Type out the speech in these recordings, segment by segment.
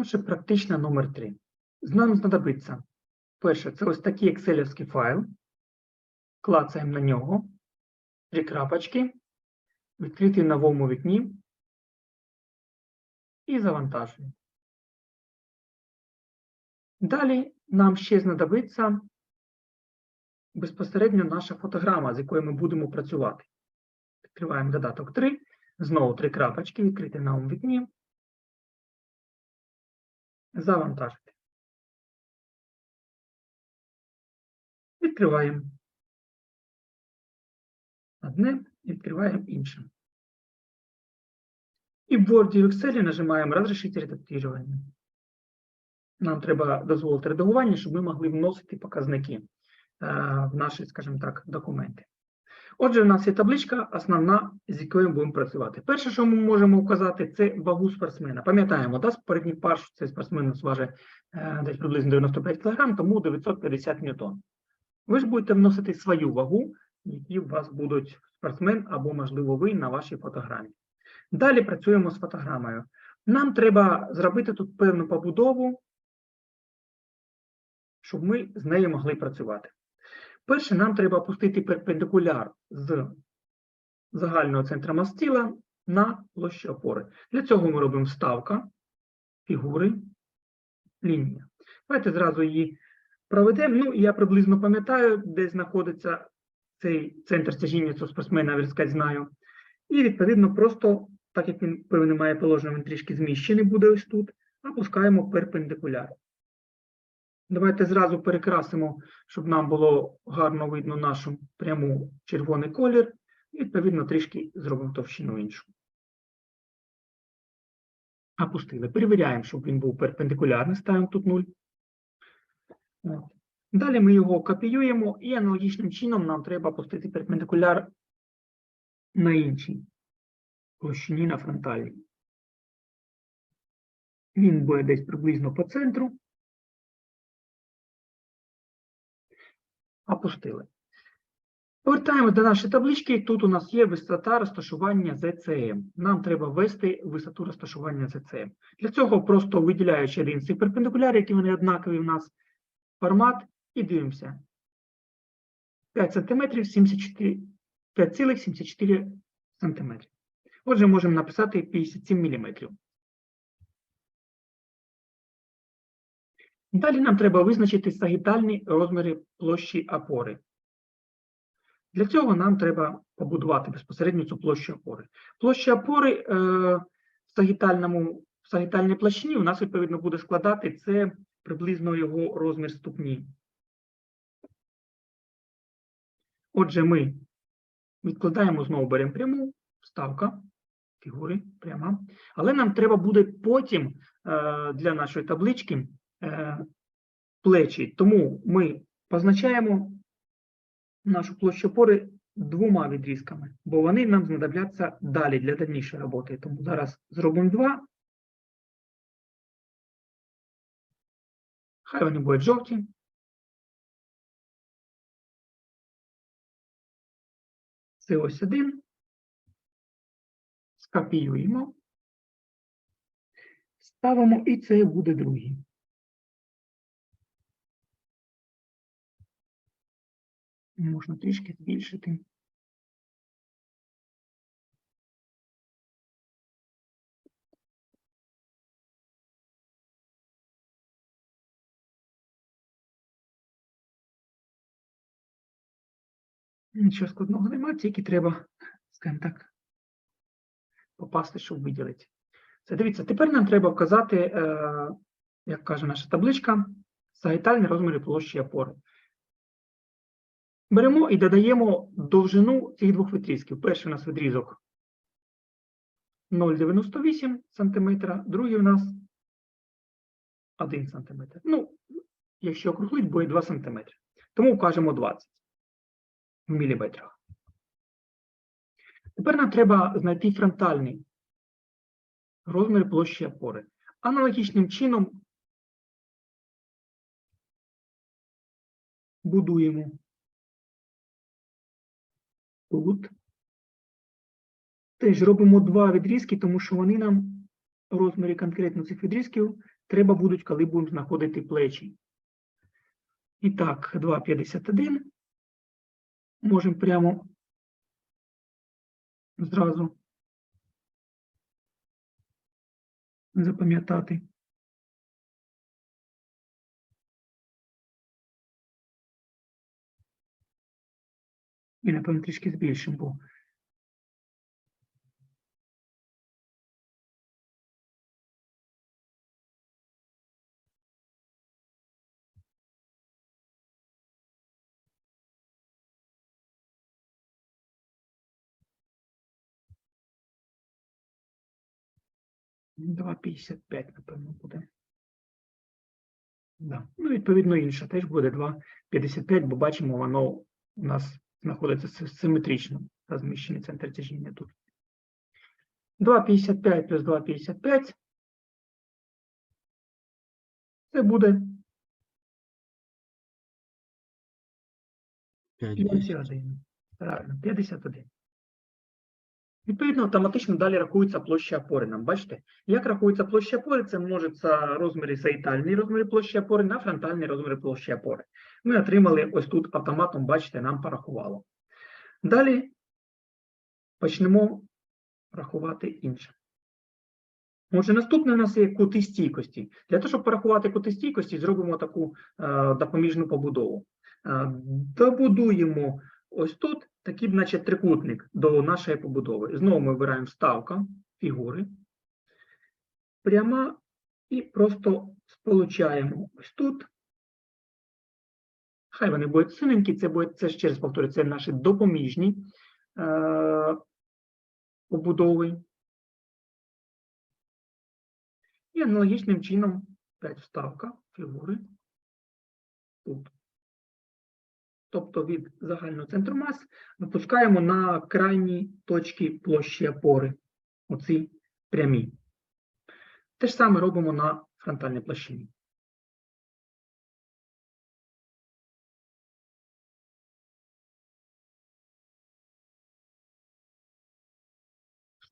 Отже, практична номер 3. Нам знадобиться. Перше, це ось такий екселівський файл. Клацаємо на нього. Три крапочки. Відкрити в новому вікні. І завантажуємо. Далі нам ще знадобиться безпосередньо наша фотограма, з якою ми будемо працювати. Відкриваємо додаток 3. Знову три крапочки, відкрити в новому вікні. Завантажити. Відкриваємо одне, відкриваємо інше. І в Word і в Excel нажимаємо «Разрешити редактування». Нам треба дозволити редагування, щоб ми могли вносити показники е, в наші, скажімо так, документи. Отже, у нас є табличка, основна, з якою ми будемо працювати. Перше, що ми можемо вказати, це вагу спортсмена. Пам'ятаємо, да, передній парш цей спортсмен нас важить е, десь приблизно 95 кг, тому 950 ньютон. Ви ж будете вносити свою вагу, які у вас будуть спортсмен або, можливо, ви на вашій фотограмі. Далі працюємо з фотограмою. Нам треба зробити тут певну побудову, щоб ми з нею могли працювати. Перше, нам треба опустити перпендикуляр з загального центру мастила на площу опори. Для цього ми робимо вставка, фігури, лінія. Давайте зразу її проведемо. Ну, я приблизно пам'ятаю, де знаходиться цей центр тяжіння цього спортсмена, я знаю. І, відповідно, просто, так як він певне має положення, він трішки зміщений буде ось тут, опускаємо перпендикуляр. Давайте зразу перекрасимо, щоб нам було гарно видно нашу пряму червоний колір. І, відповідно, трішки зробимо товщину іншу. Опустили. Перевіряємо, щоб він був перпендикулярний, ставимо тут 0. Далі ми його копіюємо і аналогічним чином нам треба опустити перпендикуляр на іншій площині на фронтальній. Він буде десь приблизно по центру. Опустили. Повертаємось до нашої таблички. Тут у нас є висота розташування ЗЦМ. Нам треба ввести висоту розташування ЗЦМ. Для цього просто виділяючи цих перпендикулярів, які вони однакові в нас, формат, і дивимося. 5 см 5,74 см. Отже, можемо написати 57 мм. Далі нам треба визначити сагітальні розміри площі опори. Для цього нам треба побудувати безпосередньо цю площу опори. Площа опори е, в, сагітальному, в сагітальній площині у нас, відповідно, буде складати це приблизно його розмір ступні. Отже, ми відкладаємо знову беремо пряму, вставка, фігури, пряма. Але нам треба буде потім е, для нашої таблички плечі. Тому ми позначаємо нашу площу опори двома відрізками, бо вони нам знадобляться далі для дальнішої роботи. Тому зараз зробимо два. Хай вони будуть жовті. Це ось один. Скопіюємо. Ставимо, і це буде другий. Можна трішки збільшити. Нічого складного немає, тільки треба, скажімо так, попасти, щоб виділити. Це дивіться, тепер нам треба вказати, е, як каже наша табличка, сагітальні розміри площі опори. Беремо і додаємо довжину цих двох відрізків. Перший у нас відрізок 0,98 см, другий у нас 1 см. Ну, якщо округлить, буде 2 см. Тому вкажемо 20 в міліметрах. Тепер нам треба знайти фронтальний розмір площі опори. Аналогічним чином будуємо тут. Теж робимо два відрізки, тому що вони нам, розміри конкретно цих відрізків, треба будуть, коли будемо знаходити плечі. І так, 2,51. Можемо прямо зразу запам'ятати. І, напевно, трішки збільшимо, бо Два п'ятдесят п'ять, напевно, буде. Да. Ну, відповідно, інша теж буде 2,55, бо бачимо, воно у нас знаходиться си- симетрично розміщений центр тяжіння тут. 2,55 плюс 2,55. Це буде 51. Правильно, 51. Відповідно, автоматично далі рахується площа опори. Нам бачите, як рахується площа опори, це множиться розміри саїтальні розміри площі опори на фронтальні розміри площі опори. Ми отримали ось тут автоматом, бачите, нам порахувало. Далі почнемо рахувати інше. Отже, наступне у нас є кути стійкості. Для того, щоб порахувати кути стійкості, зробимо таку е, допоміжну побудову. Е, добудуємо ось тут такий, наче трикутник до нашої побудови. Знову ми вибираємо ставка, фігури, пряма і просто сполучаємо ось тут. Хай вони будуть синенькі, це буде, це ще раз повторюю, це наші допоміжні е, побудови. І аналогічним чином 5 вставка фігури тут. Тобто від загального центру мас випускаємо на крайні точки площі опори, оці прямі. Те ж саме робимо на фронтальній площині.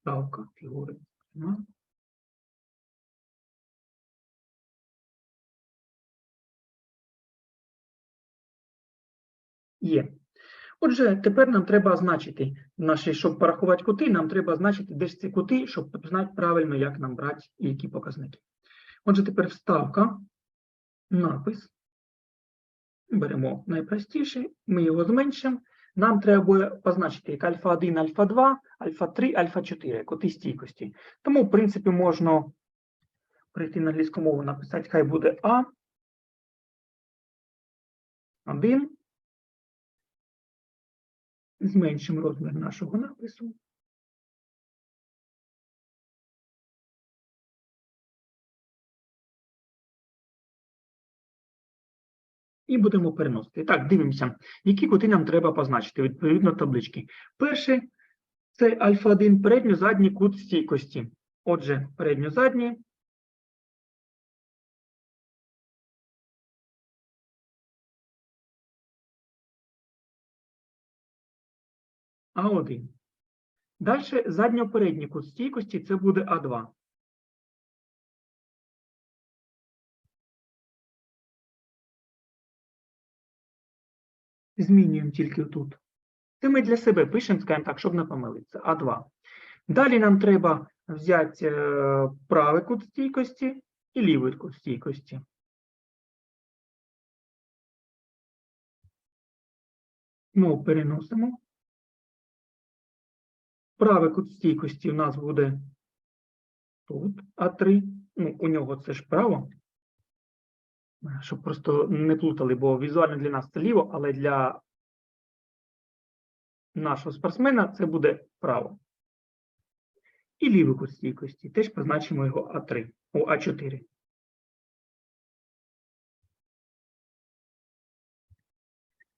Ставка фігури. Є. Отже, тепер нам треба значити наші, щоб порахувати кути, нам треба значити, де ж ці кути, щоб знати правильно, як нам брати і які показники. Отже, тепер вставка, напис. Беремо найпростіший, ми його зменшимо. Нам треба позначити як альфа 1, альфа 2, альфа 3, альфа 4, коти стійкості. Тому, в принципі, можна прийти на англійську мову, написати, хай буде А. 1. Зменшимо розмір нашого напису. І будемо переносити. Так, дивимося, які кути нам треба позначити відповідно таблички. Перше це альфа-1 передньо-задній кут стійкості. Отже, передньо-задній. А1. Далі задньопередній кут стійкості це буде А2. Змінюємо тільки тут. Це ми для себе пишемо, скажімо так, щоб не помилитися. А2. Далі нам треба взяти е, правий кут стійкості і лівий кут стійкості. Знову переносимо. Правий кут стійкості у нас буде тут А3. Ну, у нього це ж право. Щоб просто не плутали, бо візуально для нас це ліво, але для нашого спортсмена це буде право. І лівий кут стійкості. Теж позначимо його А3, о, А4.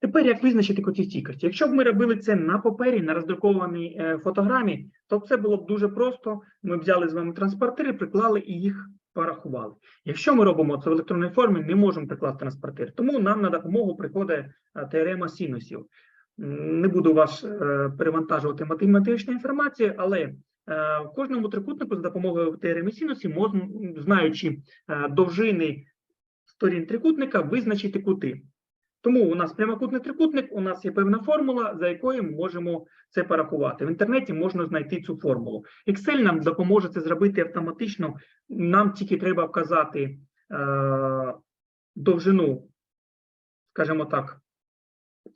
Тепер як визначити куті стійкості? Якщо б ми робили це на папері, на роздрукованій е, фотограмі, то це було б дуже просто. Ми взяли з вами транспортири, приклали і їх порахували. Якщо ми робимо це в електронній формі, не можемо прикласти транспортир. Тому нам на допомогу приходить е, теорема синусів. Не буду вас е, перевантажувати математичною інформацією, але е, в кожному трикутнику за допомогою теореми синусів можна, знаючи довжини сторін трикутника, визначити кути. Тому у нас прямокутний трикутник, у нас є певна формула, за якою ми можемо це порахувати. В інтернеті можна знайти цю формулу. Excel нам допоможе це зробити автоматично. Нам тільки треба вказати е, довжину, скажімо так,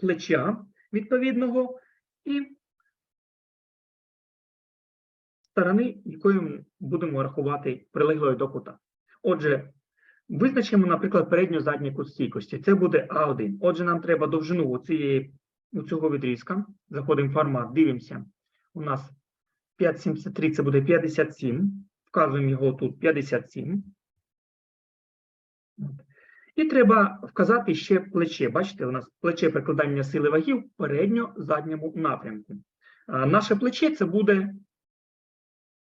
плеча відповідного і сторони, якою будемо рахувати прилеглою до кута. Отже, визначимо, наприклад, передню задню кут стійкості. Це буде А1. Отже, нам треба довжину у цієї, відрізка. Заходимо в формат, дивимося. У нас 5,73 це буде 57. Вказуємо його тут 57. І треба вказати ще плече. Бачите, у нас плече прикладання сили вагів в передньо-задньому напрямку. Наше плече це буде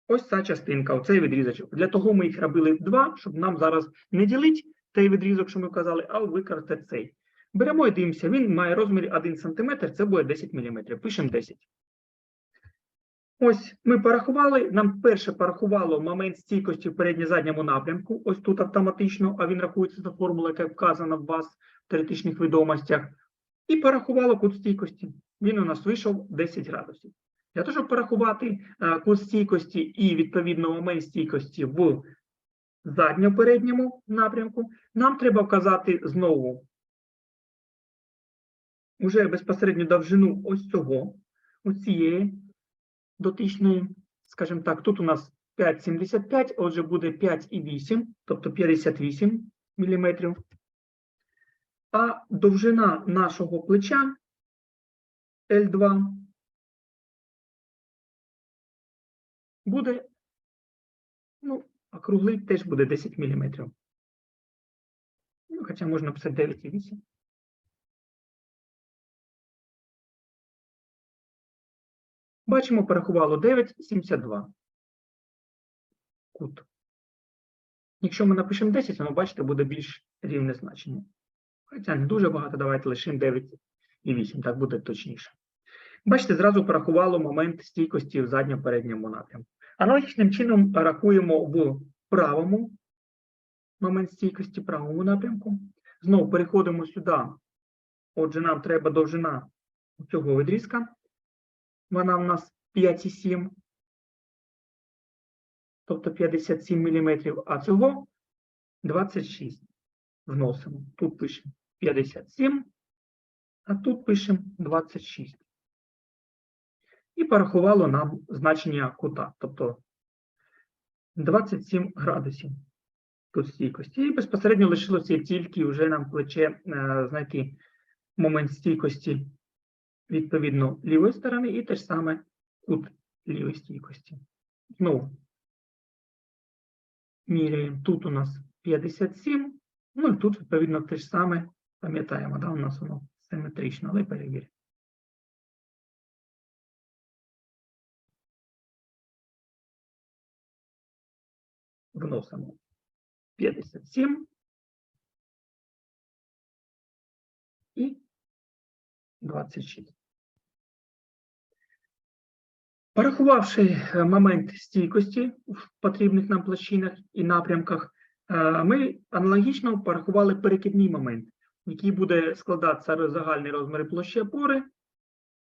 ось ця частинка, оцей відрізочок. Для того ми їх робили два, щоб нам зараз не ділити той відрізок, що ми вказали, а використати цей. Беремо і дивимося, він має розмір 1 см, це буде 10 мм. Пишемо 10. Ось ми порахували. Нам перше порахувало момент стійкості в передньо-задньому напрямку. Ось тут автоматично, а він рахується за формулою, яка вказана в вас в теоретичних відомостях. І порахувало кут стійкості. Він у нас вийшов 10 градусів. Для того, щоб порахувати е, кут стійкості і відповідно момент стійкості в задньо-передньому напрямку, нам треба вказати знову уже безпосередньо довжину ось цього, ось цієї дотичної, скажімо так, тут у нас 5,75, отже буде 5,8, тобто 58 мм. А довжина нашого плеча L2 буде, ну, округлий теж буде 10 мм. Ну, хоча можна писати 9,8. Бачимо, порахувало 9,72. Кут. Якщо ми напишемо 10, воно, бачите, буде більш рівне значення. Хоча не дуже багато, давайте лишимо 9,8, так буде точніше. Бачите, зразу порахувало момент стійкості в задньо-передньому напрямку. Аналогічним чином рахуємо в правому момент стійкості правому напрямку. Знову переходимо сюди. Отже, нам треба довжина цього відрізка. Вона в нас 5,7, тобто 57 мм, а цього 26. Вносимо. Тут пишемо 57, а тут пишемо 26. І порахувало нам значення кута, тобто 27 градусів тут стійкості. І безпосередньо лишилося тільки вже нам плече е, знайти момент стійкості відповідно лівої сторони, і те ж саме кут лівої стійкості. Знову міряємо. Тут у нас 57, ну і тут, відповідно, те ж саме, пам'ятаємо, да, у нас воно симетрично, але перевіримо. Вносимо 57 і 26. Порахувавши е, момент стійкості в потрібних нам площинах і напрямках, е, ми аналогічно порахували перекидний момент, який буде складатися загальний розмір площі опори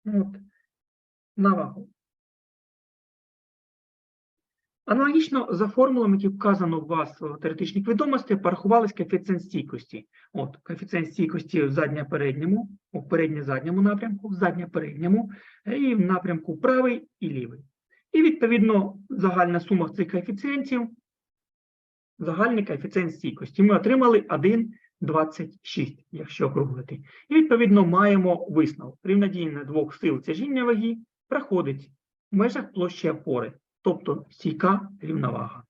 от, на вагу. Аналогічно за формулами, які вказано у вас в теоретичних відомостях, порахувались коефіцієнт стійкості. От, коефіцієнт стійкості в задньо-передньому, у передньо-задньому напрямку, в задньо-передньому і в напрямку правий і лівий. І, відповідно, загальна сума цих коефіцієнтів, загальний коефіцієнт стійкості. Ми отримали 1,26, якщо округлити. І, відповідно, маємо висновок. Рівнодійне двох сил тяжіння ваги проходить в межах площі опори тобто стійка рівновага.